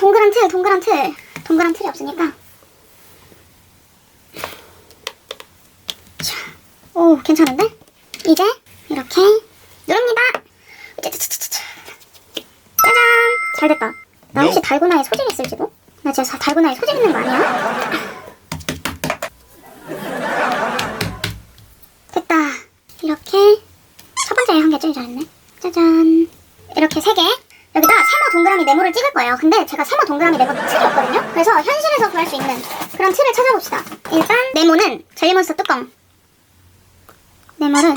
동그란 틀, 동그란 틀. 동그란 틀이 없으니까. 자, 오, 괜찮은데? 이제 이렇게 누릅니다. 짜자자자자. 짜잔! 잘 됐다. 나 혹시 달고나에 소질 있을지도? 나 진짜 달고나에 소질 있는 거 아니야? 됐다. 이렇게 첫 번째 한개 제일 잘했네. 짜잔. 이렇게 세 개. 동그라미 네모를 찍을 거예요. 근데 제가 세모 동그라미 네모 틀이 없거든요. 그래서 현실에서 구할 수 있는 그런 틀을 찾아봅시다. 일단 네모는 젤리몬스터 뚜껑. 네모를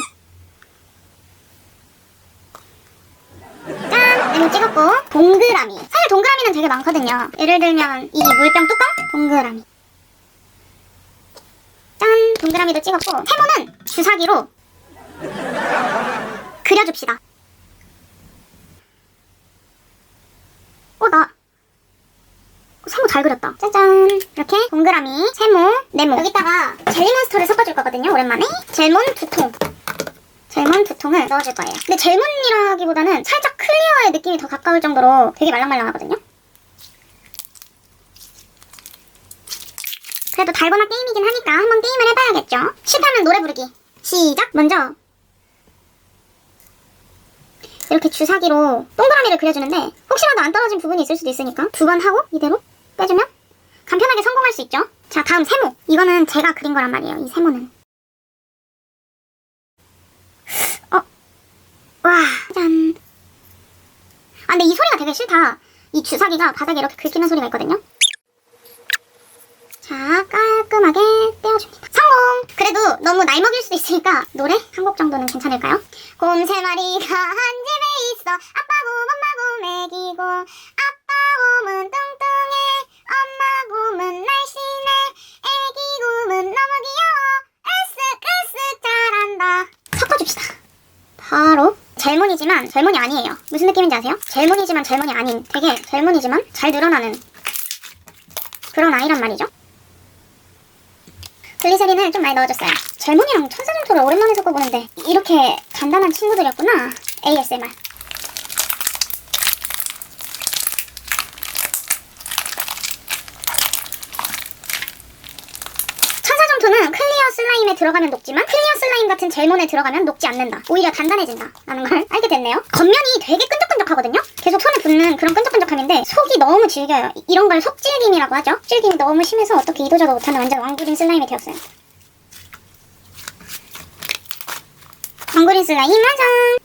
짠! 네모 찍었고 동그라미. 사실 동그라미는 되게 많거든요. 예를 들면 이 물병 뚜껑 동그라미. 짠! 동그라미도 찍었고 세모는 주사기로 그려줍시다. 어, 나 세모 잘 그렸다. 짜잔. 이렇게 동그라미, 세모, 네모. 여기다가 젤리몬스터를 섞어줄 거거든요, 오랜만에. 젤몬 두 통. 젤몬 두 통을 넣어줄 거예요. 근데 젤몬이라기보다는 살짝 클리어의 느낌이 더 가까울 정도로 되게 말랑말랑하거든요. 그래도 달고나 게임이긴 하니까 한번 게임을 해봐야겠죠. 실패하면 노래 부르기. 시작! 먼저 이렇게 주사기로 동그라미를 그려주는데 혹시라도 안 떨어진 부분이 있을 수도 있으니까 두 번 하고 이대로 빼주면 간편하게 성공할 수 있죠. 자 다음 세모. 이거는 제가 그린 거란 말이에요. 이 세모는. 어? 와 짠. 아 근데 이 소리가 되게 싫다. 이 주사기가 바닥에 이렇게 긁히는 소리가 있거든요. 자 깔끔하게 떼어줍니다. 성공! 그래도 너무 나이 먹일 수도 있으니까 노래 한 곡 정도는 괜찮을까요? 곰 세 마리가 한 집에 있어 아빠 곰 엄마 곰 애기 곰 젤몬이지만 젤몬이 아니에요 무슨 느낌인지 아세요? 젤몬이지만 젤몬이 아닌 되게 젤몬이지만 잘 늘어나는 그런 아이란 말이죠 글리세린을 좀 많이 넣어줬어요. 젤몬이랑 천사점토를 오랜만에 섞어보는데 이렇게 간단한 친구들이었구나. ASMR. 천사점토는 클리어 슬라임에 들어가면 녹지만 클리어 슬라임 같은 젤몬에 들어가면 녹지 않는다. 오히려 단단해진다. 라는 걸 알게 됐네요. 겉면이 되게 끈적끈적하거든요? 계속 손에 붙는 그런 끈적끈적함인데 속이 너무 질겨요. 이- 이런 걸 속질김이라고 하죠. 질김이 너무 심해서 어떻게 이도저도 못하는 완전 왕구린 슬라임이 되었어요. 왕구린 슬라임 완성!